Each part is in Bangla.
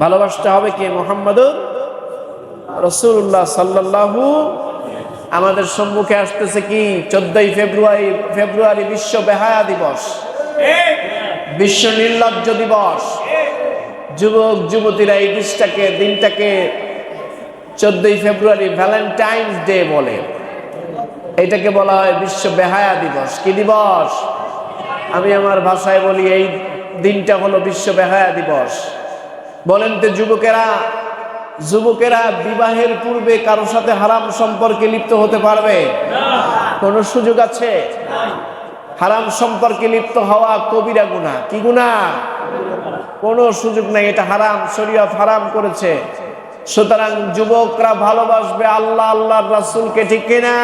ভালোবাসতে হবে কে? মোহাম্মদুর রসুল্লাহ সাল্লাল্লাহু আমাদের সম্মুখে আসতেছে কি? চোদ্দই ফেব্রুয়ারি ফেব্রুয়ারি বিশ্ব বেহায়া দিবস। বিশ্ব নির্লজ্জ দিবস। যুবক, যুবতীরা এই দিনটাকে দিনটাকে চোদ্দই ফেব্রুয়ারি ভ্যালেন্টাইন্স ডে বলে। এটাকে বলা হয় বিশ্ব বেহায়া দিবস। কি দিবস? আমি আমার ভাষায় বলি, এই দিনটা হলো বিশ্ব বেহায়া দিবস। বলেন তো যুবকেরা যুবকেরা বিবাহের পূর্বে কারও সাথে হারাম সম্পর্কে লিপ্ত হতে পারবে? কোনো সুযোগ আছে? হারাম সম্পর্কে লিপ্ত হওয়া কবিরা গুণা কি গুণা কোনো সুযোগ নাই, এটা হারাম, শরীয়ত হারাম করেছে। সুতরাং যুবকরা ভালোবাসবে আল্লাহ, আল্লাহর রাসূলকে, ঠিক কিনা?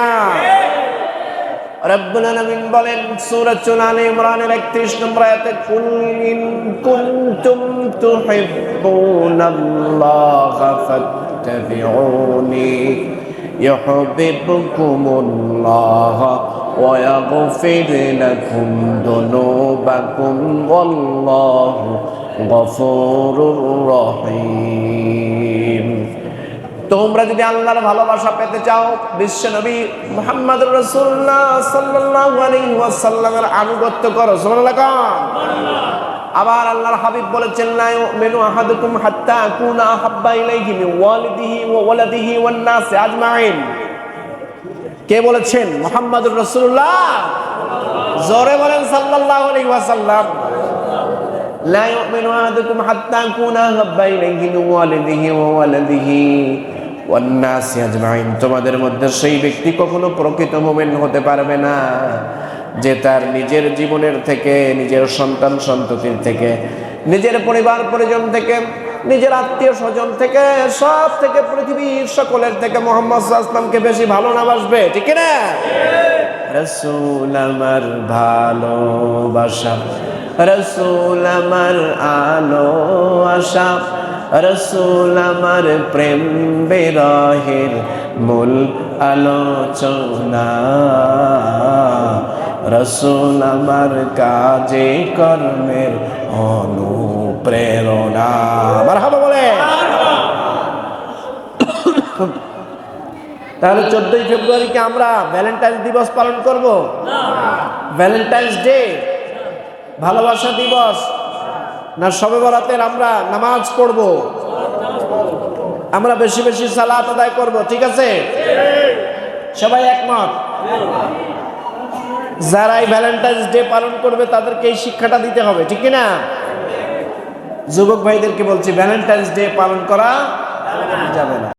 রব্বুল আলামিন বলেন সূরাতুল আলে ইমরানের 31 নম্বর আয়াতে, কুল ইন কুনতুম তুহিব্বুনাল্লাহা ফাত্তাবিউনি, ইউহিব্বুকুমুল্লাহ লাকুম দুনুবাকুম, ওয়াল্লাহু গফুরুর রহিম। তোমরা যদি আল্লাহর ভালোবাসা পেতে চাও বিশ্বনবী মোহাম্মদ রসুল্লাহ সাল্লাল্লাহু আলাইহি আনুগত্য করো আবার আল্লাহর হাবিব বলেছেন নাই মেনু আহাদুকুম হাত্তা কুনা হাব্বা ইলাইহি মিন ওয়ালিদিহি ওয়া ওয়ালাদিহি ওয়ান নাস আজমাইন। কে বলেছেন? মোহাম্মদুর রাসূলুল্লাহ। জোরে বলেন সাল্লাল্লাহু আলাইহি ওয়াসাল্লাম। লা ইউমিনু আহাদুকুম হাত্তা কুনা হাব্বা ইলাইহি মিন ওয়ালিদিহি ওয়া ওয়ালাদিহি। তোমাদের মধ্যে সেই ব্যক্তি কখনো প্রকৃত মোমেন হতে পারবে না, যে তার নিজের জীবনের থেকে, নিজের সন্তান সন্ততির থেকে, নিজের পরিবার পরিজন থেকে, নিজের আত্মীয় স্বজন থেকে, সব থেকে পৃথিবীর সকলের থেকে মোহাম্মদ আসলামকে বেশি ভালো না বাসবে, ঠিক না রসুল আমার ভালোবাসা, রসুল আমার আলো আশা রসুল আমার প্রেম বিরহের মূল আলোচনা। রসুল আমার কাজে কর্মের অনুপ্রেরণা। আমার হবে বলে তাহলে চোদ্দই ফেব্রুয়ারিকে আমরা ভ্যালেন্টাইন্স দিবস পালন করব। ভ্যালেন্টাইন্স ডে ভালোবাসা দিবস। না সবে বরাতের আমরা নামাজ পড়ব। আমরা বেশি বেশি সালাত আদায় করব, ঠিক আছে? সবাই একমত? যারা এই ভ্যালেন্টাইন্স ডে পালন করবে, তাদেরকে এই শিক্ষাটা দিতে হবে, ঠিক না যুবক ভাইদেরকে বলছি ভ্যালেন্টাইন্স ডে পালন করা যাবে না।